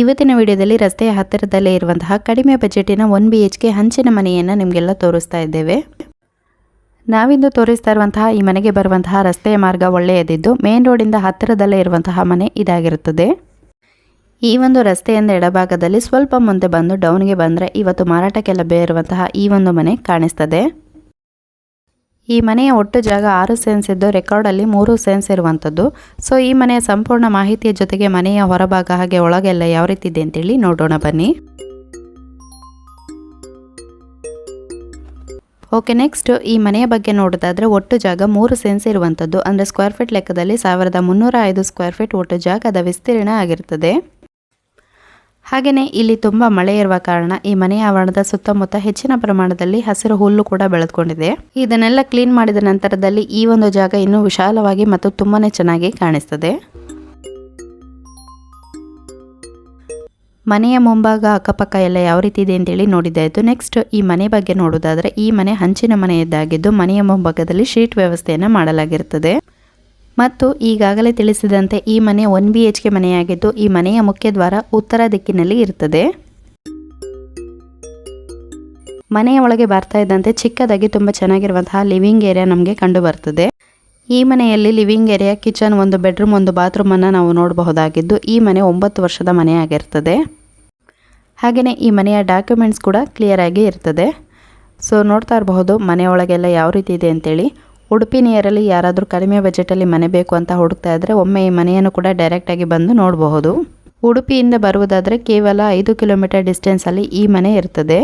ಇವತ್ತಿನ ವಿಡಿಯೋದಲ್ಲಿ ರಸ್ತೆಯ ಹತ್ತಿರದಲ್ಲೇ ಇರುವಂತಹ ಕಡಿಮೆ ಬಜೆಟಿನ ಒನ್ ಬಿ ಎಚ್ ಕೆ ಹಂಚಿನ ಮನೆಯನ್ನು ನಿಮಗೆಲ್ಲ ತೋರಿಸ್ತಾ ಇದ್ದೇವೆ. ನಾವಿಂದು ತೋರಿಸ್ತಾ ಇರುವಂತಹ ಈ ಮನೆಗೆ ಬರುವಂತಹ ರಸ್ತೆಯ ಮಾರ್ಗ ಒಳ್ಳೆಯದಿದ್ದು, ಮೇನ್ ರೋಡಿಂದ ಹತ್ತಿರದಲ್ಲೇ ಇರುವಂತಹ ಮನೆ ಇದಾಗಿರುತ್ತದೆ. ಈ ಒಂದು ರಸ್ತೆಯಿಂದ ಎಡಭಾಗದಲ್ಲಿ ಸ್ವಲ್ಪ ಮುಂದೆ ಬಂದು ಡೌನ್ಗೆ ಬಂದರೆ ಇವತ್ತು ಮಾರಾಟಕ್ಕೆ ಲಭ್ಯ ಇರುವಂತಹ ಈ ಒಂದು ಮನೆ ಕಾಣಿಸ್ತದೆ. ಈ ಮನೆಯ ಒಟ್ಟು ಜಾಗ ಆರು ಸೆನ್ಸ್ ಇದ್ದು ರೆಕಾರ್ಡಲ್ಲಿ ಮೂರು ಸೆನ್ಸ್ ಇರುವಂಥದ್ದು. ಸೊ, ಈ ಮನೆಯ ಸಂಪೂರ್ಣ ಮಾಹಿತಿಯ ಜೊತೆಗೆ ಮನೆಯ ಹೊರಭಾಗ ಹಾಗೆ ಒಳಗೆಲ್ಲ ಯಾವ ರೀತಿ ಇದೆ ಅಂತೇಳಿ ನೋಡೋಣ ಬನ್ನಿ. ಓಕೆ, ನೆಕ್ಸ್ಟ್ ಈ ಮನೆಯ ಬಗ್ಗೆ ನೋಡೋದಾದರೆ ಒಟ್ಟು ಜಾಗ ಮೂರು ಸೆನ್ಸ್ ಇರುವಂಥದ್ದು. ಅಂದರೆ ಸ್ಕ್ವೇರ್ ಫೀಟ್ ಲೆಕ್ಕದಲ್ಲಿ ಸಾವಿರದ ಮುನ್ನೂರ ಐದು ಸ್ಕ್ವೇರ್ ಫೀಟ್ ಒಟ್ಟು ಜಾಗದ ವಿಸ್ತೀರ್ಣ ಆಗಿರ್ತದೆ. ಹಾಗೆಯೇ ಇಲ್ಲಿ ತುಂಬ ಮಳೆ ಇರುವ ಕಾರಣ ಈ ಮನೆಯ ಆವರಣದ ಸುತ್ತಮುತ್ತ ಹೆಚ್ಚಿನ ಪ್ರಮಾಣದಲ್ಲಿ ಹಸಿರು ಹುಲ್ಲು ಕೂಡ ಬೆಳೆದುಕೊಂಡಿದೆ. ಇದನ್ನೆಲ್ಲ ಕ್ಲೀನ್ ಮಾಡಿದ ನಂತರದಲ್ಲಿ ಈ ಒಂದು ಜಾಗ ಇನ್ನೂ ವಿಶಾಲವಾಗಿ ಮತ್ತು ತುಂಬಾನೇ ಚೆನ್ನಾಗಿ ಕಾಣಿಸ್ತದೆ. ಮನೆಯ ಮುಂಭಾಗ ಅಕ್ಕಪಕ್ಕ ಎಲ್ಲ ಯಾವ ರೀತಿ ಇದೆ ಅಂತೇಳಿ ನೋಡಿದ್ದಾಯಿತು ನೆಕ್ಸ್ಟ್ ಈ ಮನೆ ಬಗ್ಗೆ ನೋಡೋದಾದರೆ ಈ ಮನೆ ಹಂಚಿನ ಮನೆಯದ್ದಾಗಿದ್ದು ಮನೆಯ ಮುಂಭಾಗದಲ್ಲಿ ಶೀಟ್ ವ್ಯವಸ್ಥೆಯನ್ನು ಮಾಡಲಾಗಿರುತ್ತದೆ. ಮತ್ತು ಈಗಾಗಲೇ ತಿಳಿಸಿದಂತೆ ಈ ಮನೆ ಒನ್ ಬಿ ಎಚ್ ಕೆ ಮನೆಯಾಗಿದ್ದು, ಈ ಮನೆಯ ಮುಖ್ಯ ದ್ವಾರ ಉತ್ತರ ದಿಕ್ಕಿನಲ್ಲಿ ಇರುತ್ತದೆ. ಮನೆಯ ಒಳಗೆ ಬರ್ತಾ ಇದ್ದಂತೆ ಚಿಕ್ಕದಾಗಿ ತುಂಬ ಚೆನ್ನಾಗಿರುವಂತಹ ಲಿವಿಂಗ್ ಏರಿಯಾ ನಮಗೆ ಕಂಡು ಬರ್ತದೆ. ಈ ಮನೆಯಲ್ಲಿ ಲಿವಿಂಗ್ ಏರಿಯಾ, ಕಿಚನ್, ಒಂದು ಬೆಡ್ರೂಮ್, ಒಂದು ಬಾತ್ರೂಮನ್ನು ನಾವು ನೋಡಬಹುದಾಗಿದ್ದು, ಈ ಮನೆ ಒಂಬತ್ತು ವರ್ಷದ ಮನೆಯಾಗಿರ್ತದೆ. ಹಾಗೆಯೇ ಈ ಮನೆಯ ಡಾಕ್ಯುಮೆಂಟ್ಸ್ ಕೂಡ ಕ್ಲಿಯರ್ ಆಗಿ ಇರ್ತದೆ. ಸೊ, ನೋಡ್ತಾ ಇರಬಹುದು ಮನೆಯೊಳಗೆಲ್ಲ ಯಾವ ರೀತಿ ಇದೆ ಅಂತೇಳಿ. ಉಡುಪಿ ನಿಯರಲ್ಲಿ ಯಾರಾದರೂ ಕಡಿಮೆ ಬಜೆಟಲ್ಲಿ ಮನೆ ಬೇಕು ಅಂತ ಹುಡುಕ್ತಾ ಇದ್ದರೆ ಒಮ್ಮೆ ಈ ಮನೆಯನ್ನು ಕೂಡ ಡೈರೆಕ್ಟಾಗಿ ಬಂದು ನೋಡಬಹುದು. ಉಡುಪಿಯಿಂದ ಬರುವುದಾದರೆ ಕೇವಲ ಐದು ಕಿಲೋಮೀಟರ್ ಡಿಸ್ಟೆನ್ಸಲ್ಲಿ ಈ ಮನೆ ಇರ್ತದೆ.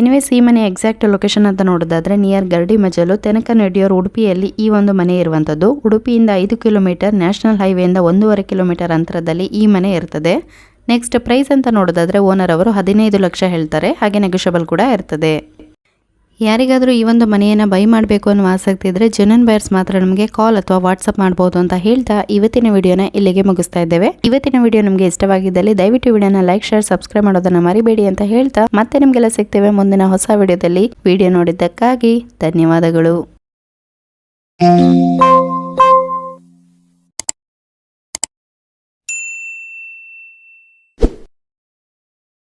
ಎನಿವೇಸ್ ಈ ಮನೆ ಎಕ್ಸಾಕ್ಟ್ ಲೊಕೇಶನ್ ಅಂತ ನೋಡೋದಾದರೆ ನಿಯರ್ ಗರ್ಡಿ ಮಜಲು ತೆನಕನಡಿಯೋರ್ ಉಡುಪಿಯಲ್ಲಿ ಈ ಒಂದು ಮನೆ ಇರುವಂಥದ್ದು ಉಡುಪಿಯಿಂದ ಐದು ಕಿಲೋಮೀಟರ್ ನ್ಯಾಷನಲ್ ಹೈವೇಯಿಂದ ಒಂದೂವರೆ ಕಿಲೋಮೀಟರ್ ಅಂತರದಲ್ಲಿ ಈ ಮನೆ ಇರ್ತದೆ. ನೆಕ್ಸ್ಟ್ ಪ್ರೈಸ್ ಅಂತ ನೋಡೋದಾದರೆ ಓನರ್ ಅವರು ಹದಿನೈದು ಲಕ್ಷ ಹೇಳ್ತಾರೆ, ಹಾಗೆ ನೆಗೋಷಿಯಬಲ್ ಕೂಡ ಇರ್ತದೆ. ಯಾರಿಗಾದರೂ ಈ ಒಂದು ಮನೆಯನ್ನು ಬೈ ಮಾಡಬೇಕು ಅನ್ನೋ ಆಸಕ್ತಿ ಇದ್ದರೆ ಜನನ್ ಬೈರ್ಸ್ ಮಾತ್ರ ನಮಗೆ ಕಾಲ್ ಅಥವಾ ವಾಟ್ಸಪ್ ಮಾಡ್ಬೋದು ಅಂತ ಹೇಳ್ತಾ ಇವತ್ತಿನ ವಿಡಿಯೋನ ಇಲ್ಲಿಗೆ ಮುಗಿಸ್ತಾ ಇದ್ದೇವೆ. ಇವತ್ತಿನ ವಿಡಿಯೋ ನಿಮಗೆ ಇಷ್ಟವಾಗಿದ್ದಲ್ಲಿ ದಯವಿಟ್ಟು ವಿಡಿಯೋನ ಲೈಕ್ ಶೇರ್ ಸಬ್ಸ್ಕ್ರೈಬ್ ಮಾಡೋದನ್ನು ಮರಿಬೇಡಿ ಅಂತ ಹೇಳ್ತಾ ಮತ್ತೆ ನಿಮಗೆಲ್ಲ ಸಿಗ್ತೇವೆ ಮುಂದಿನ ಹೊಸ ವಿಡಿಯೋದಲ್ಲಿ. ವಿಡಿಯೋ ನೋಡಿದ್ದಕ್ಕಾಗಿ ಧನ್ಯವಾದಗಳು.